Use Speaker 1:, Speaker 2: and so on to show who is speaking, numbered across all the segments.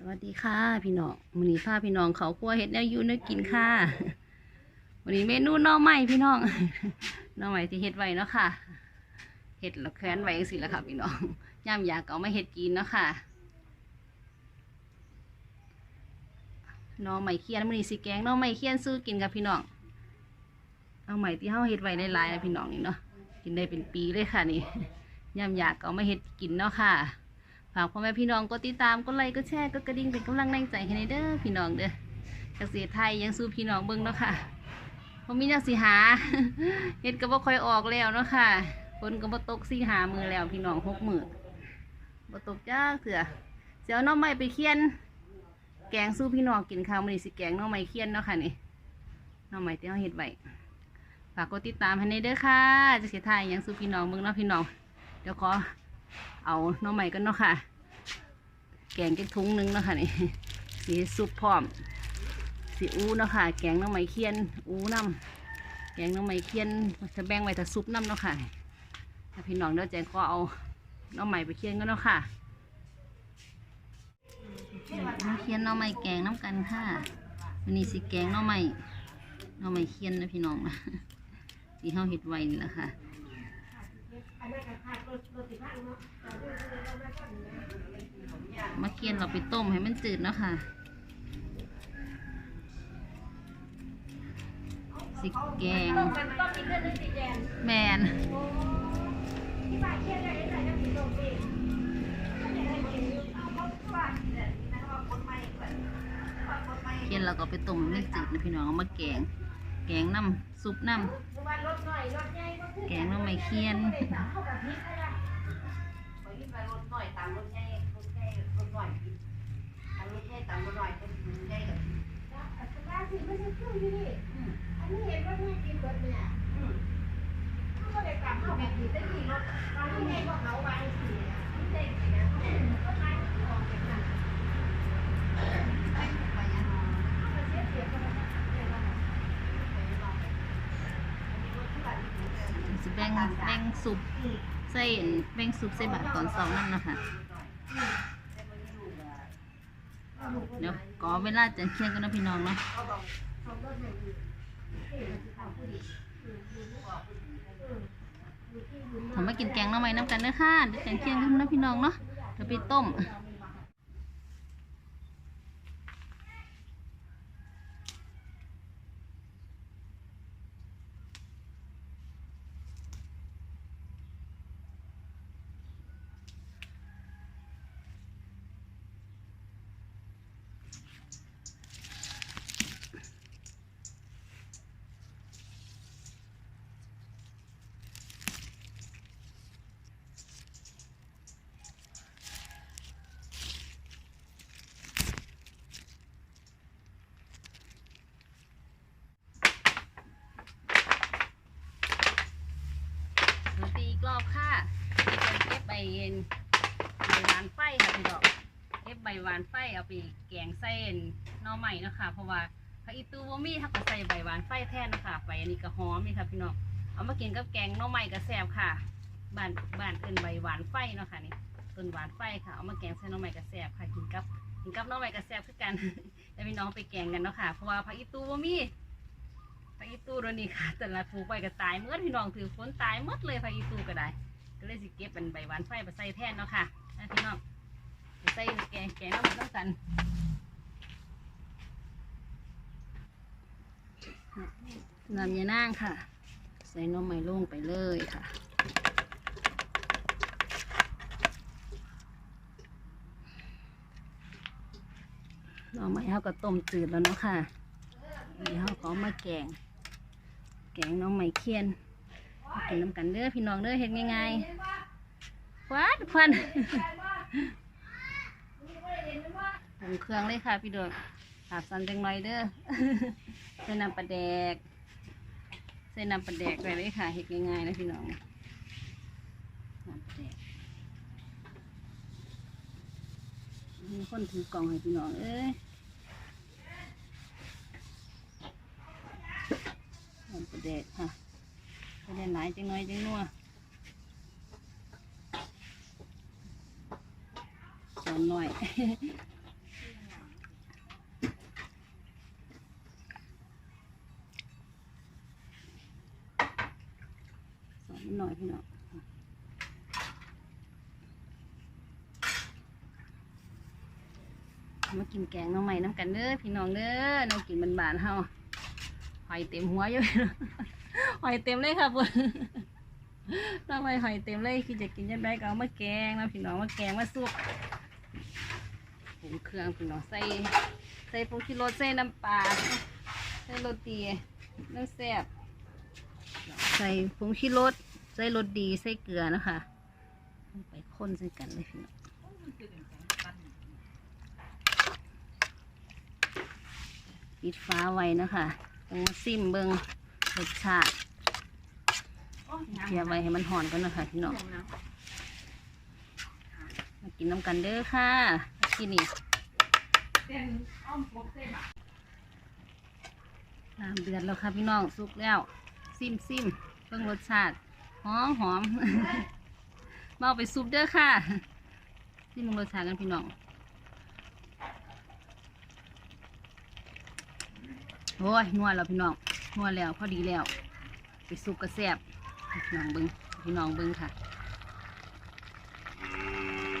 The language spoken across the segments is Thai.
Speaker 1: สวัสดีค่ะ พี่น้องมื้อนี้พาพี่น้องเขาครัวเฮ็ดแนวยูนวกินค่ะ วันนี้เมนูน่อไม้พี่น้องน่อไม้ที่เฮ็ดไว้เนาะค่ะเฮ็ดแล้วแควนไว้จังซี่แหละค่ะพี่น้องย่ามอยากก็เอามาเฮ็ดกินเนาะค่ะน่อไม้เคียนมื้อนี้สิแกงน่อไม้เคียนสู้กินกับพี่น้องเอาไม้ที่เฮาเฮ็ดไว้หลายๆนะพี่น้องนี่เนาะกินได้เป็นปีเลยค่ะนี่ย่ามอยากก็เอามาเฮ็ดกินเนาะค่ะากพ่อแม่พี่น้องกดติดตามกดไลค์กดแชร์กดกระดิ่งเป็นกำลังแรงใจให้ในเด้อพี่น้องเด้อเกษตรไทยยังสู้พี่น้องเบิ่งเนาะค่ะผมมีแนวสิหาเฮ็ดก็บ่ค่อยออกแล้วเนาะค่ะฝนก็บ่ตกสิหามือแล้วพี่น้องหกมือบ่ตกจ้าเถื่อเสียวน้องใหม่ไปเคี่ยน แกงสู้พี่น้องกินข้าวมื้อนี้สิแกงน้องใหม่เคี่ยนเนาะค่ะนี่น้องใหม่ที่เฮาเฮ็ดไว้ฝากกดติดตามให้ในเด้อค่ะจะเสียไทยยังสู้พี่น้องเบิ่งเนาะพี่น้องเดี๋ยวขอเอาน้องใหม่กันเนาะค่ะ แกงจักทุงนึงเนาะค่ะนี่สีซุปพร้อมสีอู้เนาะค่ะ แกงน้องใหม่เคียน อู้น้ำแกงน้องใหม่เคียนจะแบ่งไว้ถ้าซุปน้ำเนาะค่ะถ้าพี่น้องเดี๋ยวแจงก็เอาน้องใหม่ไปเคียนกันเนาะค่ะเคียนน้องใหม่แกงน้ำกันค่ะวันนี้สิแกงน้องใหม่น้องใหม่เคียนนะพี่น้องนะที่เฮาเฮ็ดไว้นี่แหละค่ะ มาเคียนเราไปต้มให้มันจืดเนาะค่ะสิแกง แมนเคียนเราก็ไปต้มให้มันจืดนะพี่น้องเอามาแกง แกงน้ำซุปน้ำ แกงน้ำไม่เคียน สิ แบ่งซุปใส่อันแบ่งซุปใส่บาตรตอนเช้านั่นนะคะเดี๋ยวขอเวลาจะเคี่ยงกันนะพี่น้องเนาะทำมากินแกงน้ำไม้น้ำกันเด้อค่ะเดี๋ยวจะเคี่ยงกันนะพี่น้องเนาะเดี๋ยวไปต้ม ดนตรีอีกรอบค่ะเก็บ ใบเย็นใบหวานไฟค่ะพี่ดอกเก็บใบหวานไฟเอาไปแกงเส้นน่อใหม่นะคะเพราะว่าผักอีตูบ่มีถ้าก็ใส่ใบหวานไฟแทนนะคะใบอันนี้ก็หอมนี่ค่ะพี่น้องเอามากินกับแกงน่อใหม่ก็แซ่บค่ะบ้านบ้านเอิ้นใบหวานไฟเนาะค่ะนี่ต้นหวานไฟค่ะเอามาแกงใส่น่อใหม่ก็แซ่บค่ะกินกับกินกับน่อใหม่ก็แซ่บคือกันแต่พี่น้องไปแกงกันเนาะค่ะเพราะว่าผักอีตูบ่มีพาอีตูตัวนี้ค่ะแต่ละปลูกไปก็ตายเมื่อพี่น้องถือฝนตายหมดเลยพาอีตูก็ได้ ก็เลยสิเก็บเป็นใบหวานไฟไปใส่แทนเนาะค่ะพี่น้องใส่แกงแกงน้ำมันต้องกันน้ำยานางค่ะ ใส่นมไม้ลงไปเลยค่ะน่อไม้เขาก็ต้มจืดแล้วเนาะค่ะนี่เขาก็เอมาแกง แกงน้องไม้เคียน กินน้ำกันเด้อพี่น้องเด้อเห็นง่ายๆควันควันปรุงเครื่องเลยค่ะพี่โดดหาบสันจังหน่อยเด้อใส่น้ำปลาแดกใส่น้ำปลาแดกไปเลยค่ะเห็ดง่ายๆนะพี่น้องน้ำปลาแดกมีคนถือกล่องให้พี่น้องเอ้ยหอมประเดดค่ะประเดดหลายจังน้อยจังนัวสอนหน่อยสอนหน่อยพี่น้องมากินแกงน้องใหม่น้ำกันเด้อพี่น้องเด้อน้องกินบานๆเฮาหอยเต็มหัวอยู่ หอยเต็มเลยค่ะพุ่นน้องหม่หอยเต็มเลยคือจะกินยังไงก็เอามาแกงนะพี่น้องมาแกงมาซุปผงเครื่องพี่น้องใส่ใส่ผงชูรสใส่น้ำปลาใส่โรตีน้ำแซ่บใส่ผงชูรสใส่รสดีใส่เกลือนะคะไปข้นใส่กันเลยพี่น้องปิดฟ้าไว้นะคะต้องซิมเบิงรสชาติ เพียไว้ให้มันหอนกันนะคะพี่น้องมากินน้ำกันเด้อค่ะกินนี่น้ำเดือดแล้วค่ะพี่น้องสุกแล้วซิมซิมเบิ่งรสชาติหอมหอมมาเอาไปซุปเด้อค่ะซิมเบิ่งรสชาติกันพี่น้องโอ้ยนัวแล้วพี่น้องนัวแล้วพอดีแล้ว ไปซุปกระแซบ พี่น้องเบิ้งพี่น้องเบิ้งค่ะ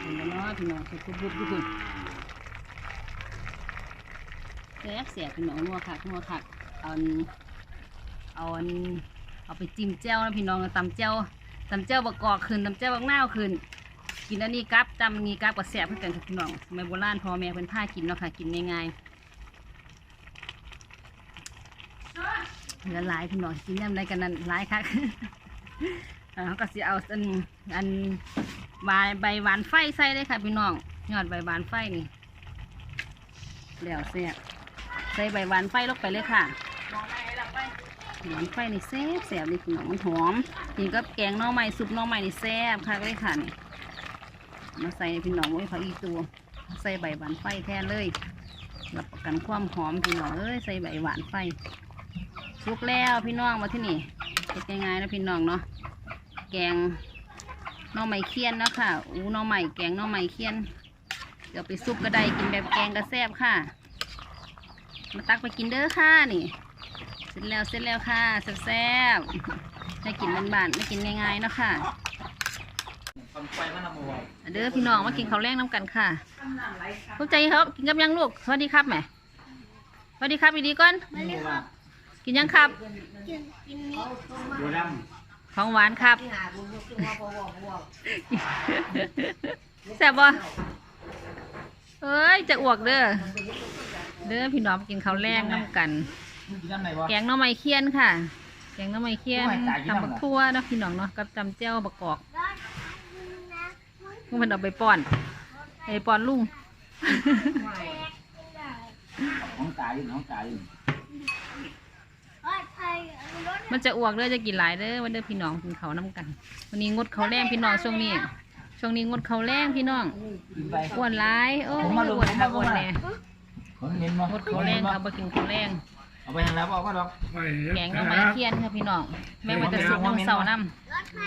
Speaker 1: เห็นแล้วเนาะพี่น้องสุกบุบทุกคนแซ่บแสบพี่น้องนัวค่ะนัวค่ะเอาเอาเอาไปจิ้มแจ่วนะพี่น้องตำแจ่วตำแจ่วบะกอกขึ้นตำแจ่วบักนาวขึ้นกินอันนี้กับตำนี้กับกับแสบเพื่อนกันค่ะพี่น้องสมัยโบราณพอแม่เป็นผ้ากินเนาะค่ะ กินง่ายๆเหลือหลายพี่น้องกินยำไรกันนั่นหลายคัก เขาก็สิเอาอันอันใบใบหวานไฟใส่เลยค่ะพี่น้องยอดใบหวานไฟนี่แล้วเสียบใส่ใบหวานไฟลงไปเลยค่ะหอมไฟนี่แซ่บแซ่บเลยพี่น้องมันหอมกินกับแกงน่องไม้ซุปน่องไม้นี่แซ่บค่ะเลยค่ะนี่มาใส่พี่น้องไว้ผักอีตัวใส่ใบหวานไฟแทนเลยรับประกันความหอมพี่น้องเอ้ยใส่ใบหวานไฟสุกแล้วพี่น้องมาที่นี่ เป็นง่ายๆนะพี่น้องเนาะแกงน่องไม้เคียนนะค่ะอู้น่องไม้แกงน่องไม้เคียน เดี๋ยวไปซุปก็ได้กินแบบแกงก็แซบค่ะ มาตักไปกินเด้อค่ะนี่ เสร็จแล้วเสร็จแล้วค่ะแซ่บๆให้กินบ้านๆไม่กินง่ายๆเนาะค่ะ
Speaker 2: ฟังไฟมันะมัว
Speaker 1: เด้อพี่น้องมากินข้าวแรงน้ำกันค่ะเข้าใจครับกินกับยังลูกสวัสดีครับแม่สวัสดีครับอีดีก่อน
Speaker 2: มัว
Speaker 1: กินยังครับ
Speaker 2: บัวด
Speaker 1: ของหวานครับแซ่บบ่เอ้ยจะอ้วกเด้อเด้อพี่น้องมากินข้าวแรงน้ำกันำ
Speaker 2: มึงกินน้ำไหนวะ
Speaker 1: แกงหน่อไม้เคียนค่ะ แกงหน่อไม้เคียน
Speaker 2: โอ้ยตายอยู่
Speaker 1: ตำบักทั่วเนาะพี่น้องเนาะกับตำเจ้าบักกอกลุงเพิ่นเอาไปป้อนไปป้อนลุง
Speaker 2: ของตายอยู่ของตายอยู่
Speaker 1: มันจะอ้วกเด้อจะกินหลายเด้อวันเด้อพี่น้องกินเขาวน้ำกัน วันนี้งดเขาวแรงพี่น้องช่วงนี้ ช่วงนี้งดเขาวแรงพี่น้อง
Speaker 2: กินไป
Speaker 1: อ้วนหลายโอ้ย
Speaker 2: ผมมาลง
Speaker 1: อ้วนค่ะ
Speaker 2: ผมมา
Speaker 1: อ้วนแน่
Speaker 2: ของเน้นมาง
Speaker 1: ดเขาวแรงค่ะบ่กินเขาวแรง
Speaker 2: เอาไปทางแล้วบอกก็ดอก
Speaker 1: แกงหน่อไม้เคียนค่ะพี่น้องแม่งมันจะสุกน้ำเสาน้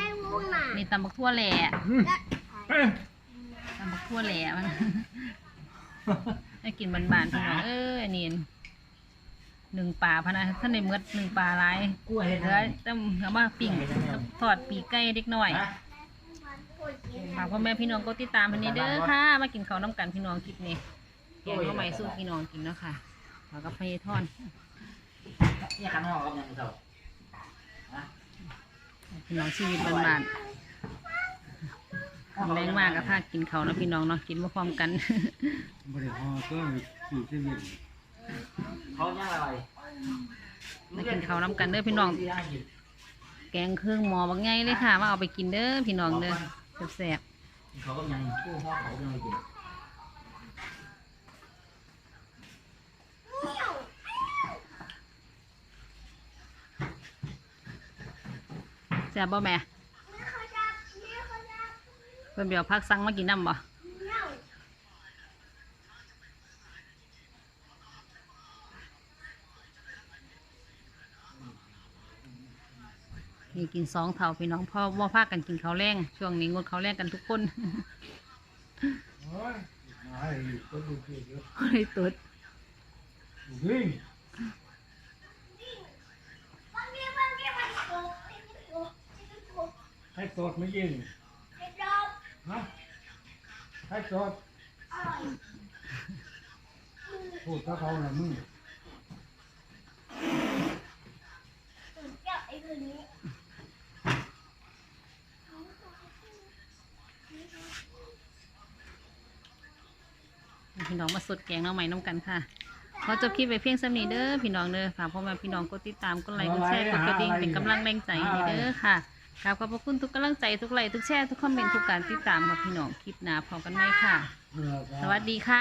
Speaker 1: ำนี่ตำบักทั่วแหล่ตำบักทั่วแหล่มันให้กินบานๆพี่น้องเอ้ยนี่ หนึ่งปลาพะนะท่านในเมือดหนึ่งปลาหลาย
Speaker 2: กล้วยเห็ด
Speaker 1: เหลือต้องเอามาปิ้งทอดปีกไก่เด็กน้อย
Speaker 2: ฮะ
Speaker 1: ฝากพ่อแม่พี่น้องก็ติดตามพันนี้เด้อค่ะ มากินข้าวน้ำกันพี่น้องคลิปนี้แกงข้าวใหม่สู้พี่น้องกินเนาะค่ะแล้วก็พยทอน
Speaker 2: เนี่ยข้างนอกกับยังเท่า
Speaker 1: พี่น้องชีวิตบ้านๆแรงมากกับพากินข้าวเนาะพี่น้องเนาะกินมาพร้อมกัน
Speaker 3: บริหารก็สี่สิบเอ็ด
Speaker 2: เขายังอะไร
Speaker 1: มากินข้าวน้ำกันเด้อพี่น้อง แกงเครื่องหมอบักไงเลยค่ะมาเอาไปกินเด้อพี่น้องเด้อแซ่บ
Speaker 2: เขาก็ยังกู้ห่อเขายังไม่กิน
Speaker 1: ๆแซ่บบ่แม่เพิ่นเดี๋ยวพักสั่งมากินน้ำบ่ นี่กินสองเท่าพี่น้องพ่อว่าพากันกินข้าวแรงช่วงนี้งดข้าวแรงกันทุกคน
Speaker 3: โอ้ยมาให้ก็ดูเยอะ
Speaker 1: ก็เลยตุด
Speaker 3: เฮ้ย
Speaker 2: เให้
Speaker 3: สดไม่ยินฮะให้สดพูดกับเขาหน่อยมึง
Speaker 1: พี่น้องมาสดแกงหน้องใหม่น้ำกันค่ะขอจบคลิปไปเพียงสำนีเด้อพี่น้องเด้อฝากพ่อแม่พี่น้องกดติดตามกดไลค์กดแชร์กดกระดิ่งเป็นกำลังแรงใจให้เด้อค่ะกราบขอบพระคุณทุกกำลังใจทุกไลค์ทุกแชร์ทุกคอมเมนต์ทุกการติดตามค่ะพี่น้องคลิปหน้าพร้อมกันไหมค่ะ
Speaker 3: เออ
Speaker 1: สวัสดีค่ะ